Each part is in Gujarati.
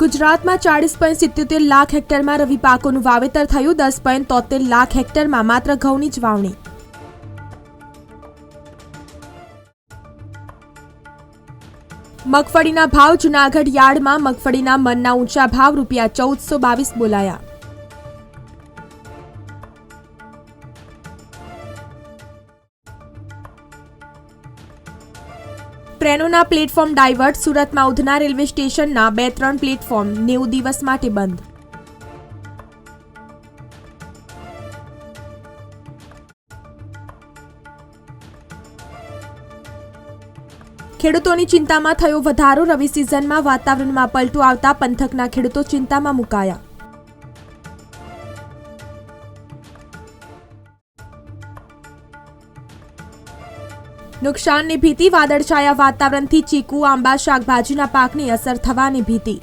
ગુજરાતમાં ચાળીસ પોઈન્ટ સિત્યોતેર લાખ હેક્ટરમાં રવિ પાકોનું વાવેતર થયું, દસ પોઈન્ટ તોતેર લાખ હેક્ટરમાં માત્ર ઘઉંની જ વાવણી. મગફળીના ભાવ જુનાગઢ યાર્ડમાં મગફળીના મનના ઊંચા ભાવ રૂપિયા ચૌદસો બાવીસ બોલાયા. ટ્રેનોના પ્લેટફોર્મ ડાયવર્ટ સુરતમાં ઉધના રેલવે સ્ટેશનના બે ત્રણ પ્લેટફોર્મ નેવું દિવસ માટે બંધ. ખેડૂતોની ચિંતામાં થયો વધારો, રવિ સિઝનમાં વાતાવરણમાં પલટો આવતા પંથકના ખેડૂતો ચિંતામાં મુકાયા. નુકસાનની ભીતિ વાદળછાયા વાતાવરણથી ચીકુ આંબા શાકભાજીના પાકની અસર થવાની ભીતિ.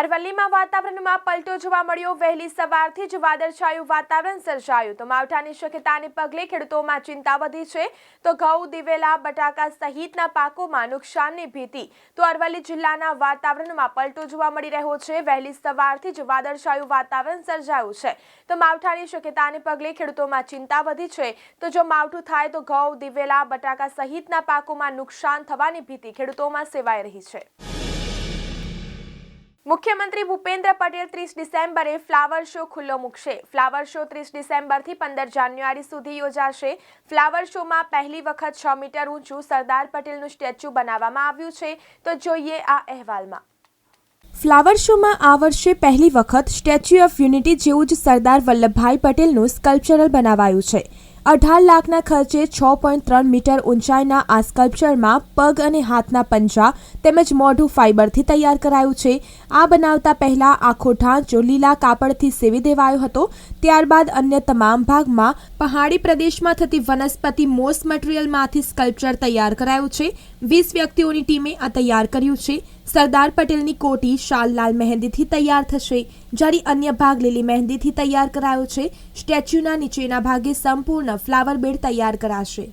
અરવલ્લીમાં વાતાવરણમાં પલટો જોવા મળ્યો. વહેલી સવારથી જ વાદળછાયું વાતાવરણ સર્જાયું. તો માવઠાની શક્યતાને પગલે ખેડૂતોમાં ચિંતા વધી છે. તો ઘઉં, દિવેલા, બટાકા સહિતના પાકોમાં નુકસાનની ભીતિ. તો અરવલ્લી જિલ્લાના વાતાવરણમાં પલટો જોવા મળી રહ્યો છે. વહેલી સવારથી જ વાદળછાયું વાતાવરણ સર્જાયું છે. તો માવઠાની શક્યતાને પગલે ખેડૂતોમાં ચિંતા વધી છે. તો જો માવઠું થાય તો ઘઉં, દિવેલા, બટાકા સહિતના પાકોમાં નુકસાન થવાની ભીતિ ખેડૂતોમાં સેવાઈ રહી છે. મુખ્યમંત્રી ભૂપેન્દ્ર પટેલ ત્રીસ ડિસેમ્બરે ફ્લાવર શો ખુલ્લો મૂકશે. ફ્લાવર શો ત્રીસ ડિસેમ્બરથી પંદર જાન્યુઆરી સુધી યોજાશે. ફ્લાવર શોમાં પહેલી વખત છ મીટર ઊંચું સરદાર પટેલનું સ્ટેચ્યુ બનાવવામાં આવ્યું છે. તો જોઈએ આ અહેવાલમાં. ફ્લાવર શોમાં આ વર્ષે પહેલી વખત સ્ટેચ્યુ ઓફ યુનિટી જેવું જ સરદાર વલ્લભભાઈ પટેલનું સ્કલ્પચરલ બનાવાયું છે. અઢાર લાખના ખર્ચે છ પોઈન્ટ ત્રણ મીટર ઊંચાઈના આ સ્કલ્પચરમાં પગ અને હાથના પંજા તેમજ મોઢું ફાઇબરથી તૈયાર કરાયું છે. આ બનાવતા પહેલા આખો ઢાંચો લીલા કાપડથી સેવી દેવાયો હતો. ત્યારબાદ અન્ય તમામ ભાગમાં પહાડી પ્રદેશમાં થતી વનસ્પતિ મોસ મટીરિયલમાંથી સ્કલ્પચર તૈયાર કરાયું છે. વીસ વ્યક્તિઓની ટીમે આ તૈયાર કર્યું છે. સરદાર પટેલની કોટી શાલ લાલ મહેંદીથી તૈયાર થશે. જ્યારે અન્ય ભાગ લીલી મહેંદીથી તૈયાર કરાયો છે. સ્ટેચ્યુના નીચેના ભાગે સંપૂર્ણ ફ્લાવર બેડ તૈયાર કરાશે.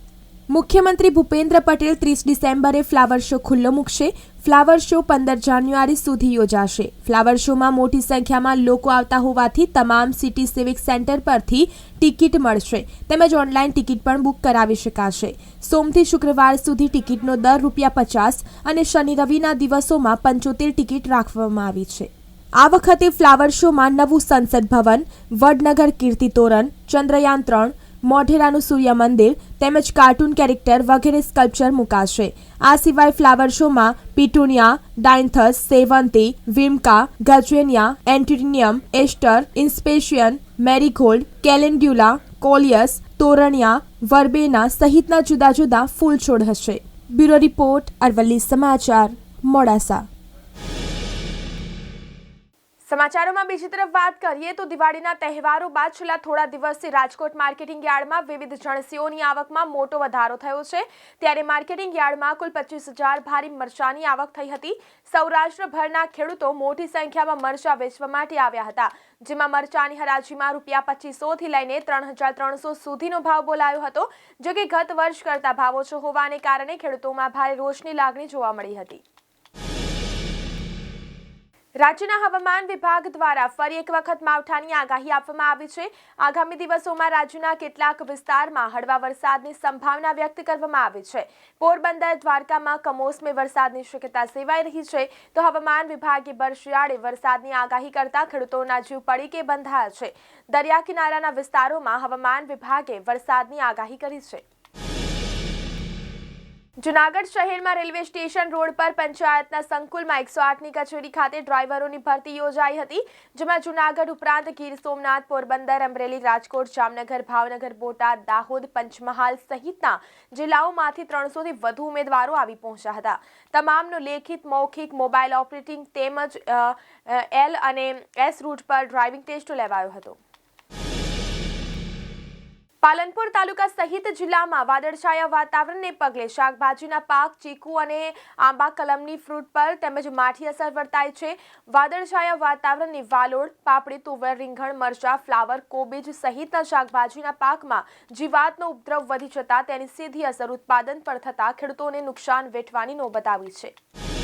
મુખ્યમંત્રી ભૂપેન્દ્ર પટેલ ત્રીસ ડિસેમ્બરે ફ્લાવર શો ખુલ્લો મૂકશે. ફ્લાવર શો પંદર જાન્યુઆરી સુધી યોજાશે. ફ્લાવર શોમાં મોટી સંખ્યામાં લોકો આવતા હોવાથી તમામ સિટી સિવિક સેન્ટર પરથી ટિકિટ મળશે તેમજ ઓનલાઈન ટિકિટ પણ બુક કરાવી શકાશે. સોમથી શુક્રવાર સુધી ટિકિટનો દર રૂપિયા પચાસ અને શનિ રવિના દિવસોમાં પંચોતેર ટિકિટ રાખવામાં આવી છે. આ વખતે ફ્લાવર શોમાં નવું સંસદ ભવન, વડનગર કીર્તિ તોરણ, ચંદ્રયાન ત્રણ મોઢેરાનું સૂર્ય મંદિર તેમજ કાર્ટૂન કેરેક્ટર વગેરે સ્કલ્પચર મુકાશે. આ સિવાય ફ્લાવર શોમાં પિટુનિયા, ડાયન્થસ, સેવંતી, વિમકા, ગજવેનિયા એન્ટિનિયમ એસ્ટર, ઇન્સ્પેશિયન, મેરીગોલ્ડ, કેલેન્ડ્યુલા, કોલિયસ, તોરણિયા વર્બેના સહિતના જુદા જુદા ફૂલ છોડ હશે. બ્યુરો રિપોર્ટ, અરવલ્લી સમાચાર, મોડાસા. સમાચારોમાં બીજી તરફ વાત કરીએ તો દિવાળીના તહેવારો બાદ છેલ્લા થોડા દિવસથી રાજકોટ માર્કેટિંગ યાર્ડમાં વિવિધ જણસીઓની આવકમાં મોટો વધારો થયો છે. ત્યારે માર્કેટિંગ યાર્ડમાં કુલ પચીસ હજાર ભારી મરચાની આવક થઈ હતી. સૌરાષ્ટ્રભરના ખેડૂતો મોટી સંખ્યામાં મરચા વેચવા માટે આવ્યા હતા. જેમાં મરચાની હરાજીમાં રૂપિયા પચીસોથી લઈને ત્રણ હજાર ત્રણસો સુધીનો ભાવ બોલાયો હતો, જો કે ગત વર્ષ કરતા ભાવ ઓછો હોવાને કારણે ખેડૂતોમાં ભારે રોષની લાગણી જોવા મળી હતી. રાજ્યના હવામાન વિભાગ દ્વારા ફરી એક વખત માવઠાની આગાહી આપવામાં આવી છે. આગામી દિવસોમાં રાજ્યના કેટલાક વિસ્તારમાં હળવા વરસાદની સંભાવના વ્યક્ત કરવામાં આવી છે. પોરબંદર, દ્વારકામાં કમોસમી વરસાદની શક્યતા સેવાઈ રહી છે. તો હવામાન વિભાગે બરશિયાળે વરસાદની આગાહી કરતા ખેડૂતોના જીવ પડીકે બંધાયા છે. દરિયા કિનારાના વિસ્તારોમાં હવામાન વિભાગે વરસાદની આગાહી કરી છે. જુનાગઢ શહેરમાં રેલવે સ્ટેશન રોડ પર પંચાયતના સંકુલમાં એકસો આઠની કચેરી ખાતે ડ્રાઈવરોની ભરતી યોજાઈ હતી, જેમાં જુનાગઢ ઉપરાંત ગીર સોમનાથ, પોરબંદર, અમરેલી, રાજકોટ, જામનગર, ભાવનગર, બોટાદ, દાહોદ, પંચમહાલ સહિતના જિલ્લાઓમાંથી ત્રણસોથી વધુ ઉમેદવારો આવી પહોંચ્યા હતા. તમામનો લેખિત, મૌખિક, મોબાઈલ ઓપરેટિંગ તેમજ એલ અને એસ રૂટ પર ડ્રાઇવિંગ ટેસ્ટ લેવાયો હતો. પાલનપુર તાલુકા સહિત જિલ્લામાં વાદળછાયા વાતાવરણને પગલે શાકભાજીના પાક, ચીકુ અને આંબા કલમની ફ્રૂટ પર તેમજ માઠી અસર વર્તાય છે. વાદળછાયા વાતાવરણની વાલોડ, પાપડી, તુવેર, રીંગણ, મરચા, ફ્લાવર, કોબીજ સહિતના શાકભાજીના પાકમાં જીવાતનો ઉપદ્રવ વધી જતા તેની સીધી અસર ઉત્પાદન પર થતા ખેડૂતોને નુકસાન વેઠવાની નોબત આવી છે.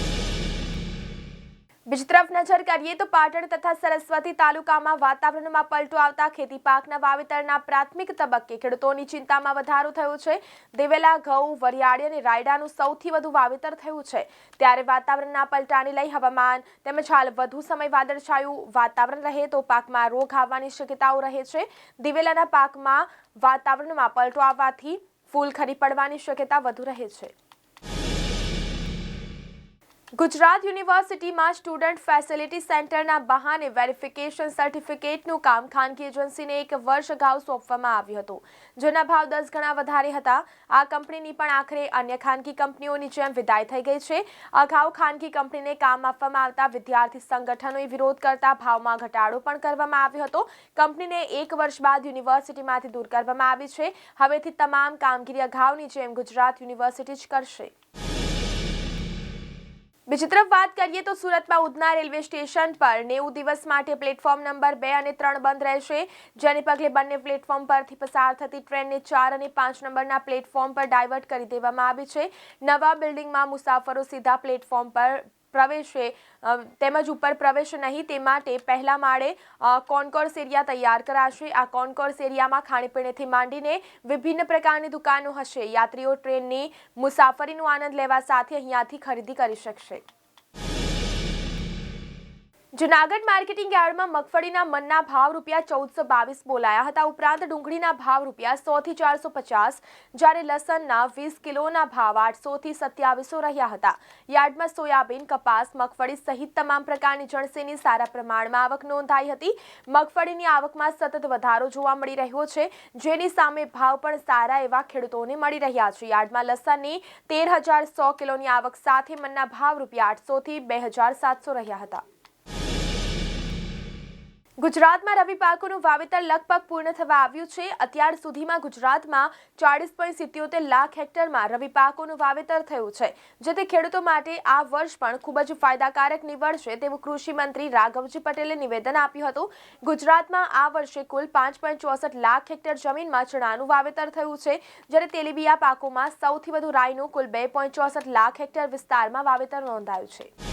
બીજી તરફ નજર કરીએ તો પાટણ તથા સરસ્વતી તાલુકામાં વાતાવરણમાં પલટો આવતા ખેતી પાકના વાવેતરના પ્રાથમિક તબક્કે ખેડૂતોની ચિંતામાં વધારો થયો છે. દિવેલા, ઘઉં, વરિયાળી અને રાયડાનું સૌથી વધુ વાવેતર થયું છે. ત્યારે વાતાવરણના પલટાને લઈ હવામાન તેમજ હાલ વધુ સમય વાદળછાયું વાતાવરણ રહે તો પાકમાં રોગ આવવાની શક્યતાઓ રહે છે. દિવેલાના પાકમાં વાતાવરણમાં પલટો આવવાથી ફૂલ ખરી પડવાની શક્યતા વધુ રહે છે. ગુજરાત યુનિવર્સિટીમાં સ્ટુડન્ટ ફેસિલિટી સેન્ટરના બહાને વેરિફિકેશન સર્ટિફિકેટનું કામ ખાનગી એજન્સીને એક વર્ષ અગાઉ સોંપવામાં આવ્યું હતું. જેના ભાવ દસ ગણા વધારે હતા. આ કંપનીની પણ આખરે અન્ય ખાનગી કંપનીઓની જેમ વિદાય થઈ ગઈ છે. અગાઉ ખાનગી કંપનીને કામ આપવામાં આવતા વિદ્યાર્થી સંગઠનોએ વિરોધ કરતા ભાવમાં ઘટાડો પણ કરવામાં આવ્યો હતો. કંપનીને એક વર્ષ બાદ યુનિવર્સિટીમાંથી દૂર કરવામાં આવી છે. હવેથી તમામ કામગીરી અગાઉની જેમ ગુજરાત યુનિવર્સિટી જ કરશે. બીજી તરફ વાત કરીએ તો સુરતમાં ઉધના રેલવે સ્ટેશન પર નેવું દિવસ માટે પ્લેટફોર્મ નંબર બે અને ત્રણ બંધ રહેશે. જેને પગલે બંને પ્લેટફોર્મ પરથી પસાર થતી ટ્રેનને ચાર અને પાંચ નંબરના પ્લેટફોર્મ પર ડાયવર્ટ કરી દેવામાં આવી છે. નવા બિલ્ડિંગમાં મુસાફરો સીધા પ્લેટફોર્મ પર પ્રવેશે તેમજ ઉપર પ્રવેશ નહીં તે માટે પહેલા માળે કોન્કોર્સ એરિયા તૈયાર કરાશે. આ કોન્કોર્સ એરિયામાં ખાણીપીણીથી માંડીને વિભિન્ન પ્રકારની દુકાનો હશે. યાત્રીઓ ટ્રેનની મુસાફરીનો આનંદ લેવા સાથે અહીંયાથી ખરીદી કરી શકશે. જુનાગઢ માર્કેટિંગ યાર્ડમાં મગફળીના મનના ભાવ રૂપિયા ચૌદસો બાવીસ બોલાયા હતા. ઉપરાંત ડુંગળીના ભાવ રૂપિયા સોથી ચારસો પચાસ, જ્યારે લસણના વીસ કિલોના ભાવ આઠસોથી સત્યાવીસો રહ્યા હતા. યાર્ડમાં સોયાબીન, કપાસ, મગફળી સહિત તમામ પ્રકારની જણસીની સારા પ્રમાણમાં આવક નોંધાઈ હતી. મગફળીની આવકમાં સતત વધારો જોવા મળી રહ્યો છે. જેની સામે ભાવ પણ સારા એવા ખેડૂતોને મળી રહ્યા છે. યાર્ડમાં લસણની તેર હજાર સો કિલોની આવક સાથે મનના ભાવ રૂપિયા આઠસોથી બે હજાર સાતસો રહ્યા હતા. ગુજરાતમાં રવિ પાકોનું વાવેતર લગભગ પૂર્ણ થવા આવ્યું છે. અત્યાર સુધીમાં ગુજરાતમાં ચાળીસ પોઈન્ટ સિત્યોતેર લાખ હેક્ટરમાં રવિ પાકોનું વાવેતર થયું છે. જેથી ખેડૂતો માટે આ વર્ષ પણ ખૂબ જ ફાયદાકારક નીવડશે તેવું કૃષિ મંત્રી રાઘવજી પટેલે નિવેદન આપ્યું હતું. ગુજરાતમાં આ વર્ષે કુલ પાંચ પોઈન્ટ ચોસઠ લાખ હેક્ટર જમીનમાં ચણાનું વાવેતર થયું છે. જ્યારે તેલીબિયા પાકોમાં સૌથી વધુ રાઈનું કુલ બે પોઈન્ટ ચોસઠ લાખ હેક્ટર વિસ્તારમાં વાવેતર નોંધાયું છે.